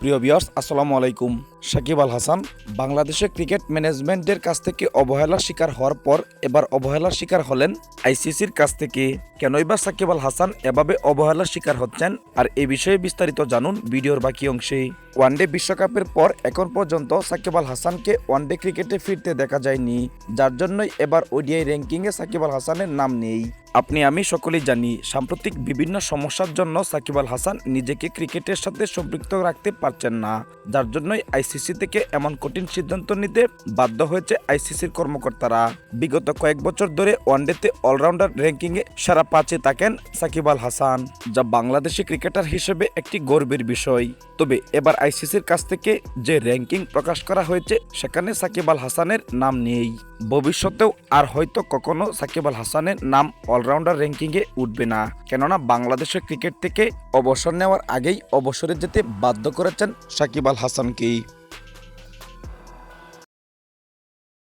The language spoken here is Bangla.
প্রিয় বিয়ার্স আসসালামু আলাইকুম। সাকিব আল হাসান, বাংলাদেশে ক্রিকেট ম্যানেজমেন্টের কাছ থেকে অবহেলার শিকার হওয়ার পর এবার অবহেলার শিকার হলেন আইসিসির কাছ থেকে। কেনই বা সাকিব আল হাসান এভাবে অবহেলার শিকার হচ্ছেন? আর এ বিষয়ে বিস্তারিত জানুন ভিডিওর বাকি অংশে। ওয়ানডে বিশ্বকাপের পর এখন পর্যন্ত সাকিব আল হাসানকে ওয়ানডে ক্রিকেটে ফিরতে দেখা যায়নি, যার জন্যই এবার ওডিআই র্যাঙ্কিংয়ে সাকিব আল হাসানের নাম নেই। আপনি আমি সকলেই জানি, সাম্প্রতিক বিভিন্ন সমস্যার জন্য সাকিব আল হাসান নিজেকে ক্রিকেটের সাথে সম্পৃক্ত রাখতে পারছেন না যার জন্যই আইসিসি থেকে এমন কঠিন সিদ্ধান্ত নিতে বাধ্য হয়েছে আইসিসির কর্মকর্তারা। বিগত কয়েক বছর ধরে ওয়ানডেতে অলরাউন্ডার র্যাঙ্কিংয়ে সারা পাঁচে থাকেন সাকিব আল হাসান, যা বাংলাদেশি ক্রিকেটার হিসেবে একটি গর্বের বিষয়। তবে এবার আইসিসির কাছ থেকে যে র্যাঙ্কিং প্রকাশ করা হয়েছে, সেখানে সাকিব আল হাসানের নাম নেই। ভবিষ্যতেও আর হয়তো কখনো সাকিব আল হাসানের নাম অলরাউন্ডার র্যাঙ্কিংয়ে উঠবে না। কেননা বাংলাদেশের ক্রিকেট থেকে অবসর নেওয়ার আগেই অবসরে যেতে বাধ্য করেছেন সাকিব আল হাসানকেই